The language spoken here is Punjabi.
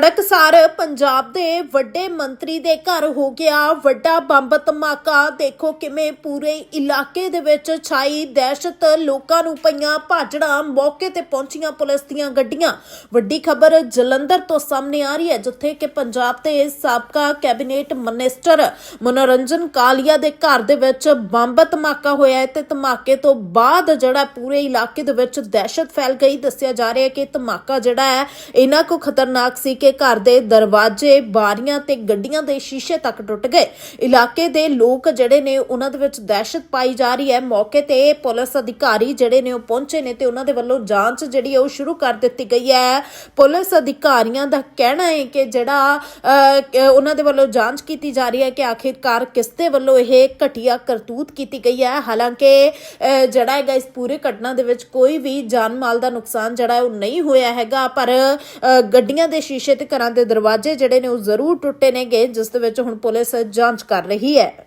ਤੜਕਸਾਰ ਪੰਜਾਬ ਦੇ ਵੱਡੇ ਮੰਤਰੀ ਦੇ ਘਰ ਹੋ ਗਿਆ ਵੱਡਾ ਬੰਬ ਧਮਾਕਾ। ਦੇਖੋ ਕਿਵੇਂ ਪੂਰੇ ਇਲਾਕੇ ਦੇ ਵਿੱਚ ਛਾਈ ਦਹਿਸ਼ਤ ਲੋਕਾਂ ਨੂੰ ਪਈਆਂ ਭਾਜੜਾਂ। ਮੌਕੇ ਤੇ ਪਹੁੰਚੀਆਂ ਪੁਲਿਸ ਦੀਆਂ ਗੱਡੀਆਂ। ਵੱਡੀ ਖਬਰ ਜਲੰਧਰ ਤੋਂ ਸਾਹਮਣੇ ਆ ਰਹੀ ਹੈ, ਜਿੱਥੇ ਕਿ ਪੰਜਾਬ ਦੇ ਸਾਬਕਾ ਕੈਬਨਿਟ ਮਿਨਿਸਟਰ ਮਨੋਰੰਜਨ ਕਾਲੀਆ ਦੇ ਘਰ ਦੇ ਵਿੱਚ ਬੰਬ ਧਮਾਕਾ ਹੋਇਆ ਤੇ ਧਮਾਕੇ ਤੋਂ ਬਾਅਦ ਜਿਹੜਾ ਪੂਰੇ ਇਲਾਕੇ ਦੇ ਵਿੱਚ ਦਹਿਸ਼ਤ ਫੈਲ ਗਈ। ਦੱਸਿਆ ਜਾ ਰਿਹਾ ਹੈ ਕਿ ਧਮਾਕਾ ਜਿਹੜਾ ਹੈ ਇਹਨਾਂ ਕੋ ਖਤਰਨਾਕ ਸੀ ਕਿ ਘਰ ਦੇ ਦਰਵਾਜ਼ੇ ਬਾਰੀਆਂ ਤੇ ਗੱਡੀਆਂ ਦੇ ਸ਼ੀਸ਼ੇ ਤੱਕ ਟੁੱਟ ਗਏ। ਇਲਾਕੇ ਦੇ ਲੋਕ ਜਿਹੜੇ ਨੇ ਉਹਨਾਂ ਦੇ ਵਿੱਚ ਦਹਿਸ਼ਤ ਪਾਈ ਜਾ ਰਹੀ ਹੈ। ਮੌਕੇ ਤੇ ਪੁਲਿਸ ਅਧਿਕਾਰੀ ਜਿਹੜੇ ਨੇ ਉਹ ਪਹੁੰਚੇ ਨੇ ਤੇ ਉਹਨਾਂ ਦੇ ਵੱਲੋਂ ਜਾਂਚ ਜਿਹੜੀ ਹੈ ਉਹ ਸ਼ੁਰੂ ਕਰ ਦਿੱਤੀ ਗਈ ਹੈ। ਪੁਲਿਸ ਅਧਿਕਾਰੀਆਂ ਦਾ ਕਹਿਣਾ ਹੈ ਕਿ ਜਿਹੜਾ ਅਹ, ਉਹਨਾਂ ਦੇ ਵੱਲੋਂ ਜਾਂਚ ਕੀਤੀ ਜਾ ਰਹੀ ਹੈ ਕਿ ਆਖਿਰਕਾਰ ਕਿਸ ਦੇ ਵੱਲੋਂ ਇਹ ਘਟੀਆ ਕਰਤੂਤ ਕੀਤੀ ਗਈ ਹੈ। ਹਾਲਾਂਕਿ ਅਹ, ਜਿਹੜਾ ਹੈਗਾ ਇਸ ਪੂਰੇ ਘਟਨਾ ਦੇ ਵਿੱਚ ਕੋਈ ਵੀ ਜਾਨ ਮਾਲ ਦਾ ਨੁਕਸਾਨ ਜਿਹੜਾ ਉਹ ਨਹੀਂ ਹੋਇਆ ਹੈਗਾ ਪਰ ਗੱਡੀਆਂ ਦੇ ਸ਼ੀਸ਼ੇ ਤੇ ਘਰਾਂ ਦੇ ਦਰਵਾਜ਼ੇ ਜਿਹੜੇ ਨੇ ਉਹ ਜ਼ਰੂਰ ਟੁੱਟੇ ਨੇਗੇ, ਜਿਸ ਦੇ ਵਿੱਚ ਹੁਣ ਪੁਲਿਸ ਜਾਂਚ ਕਰ ਰਹੀ ਹੈ।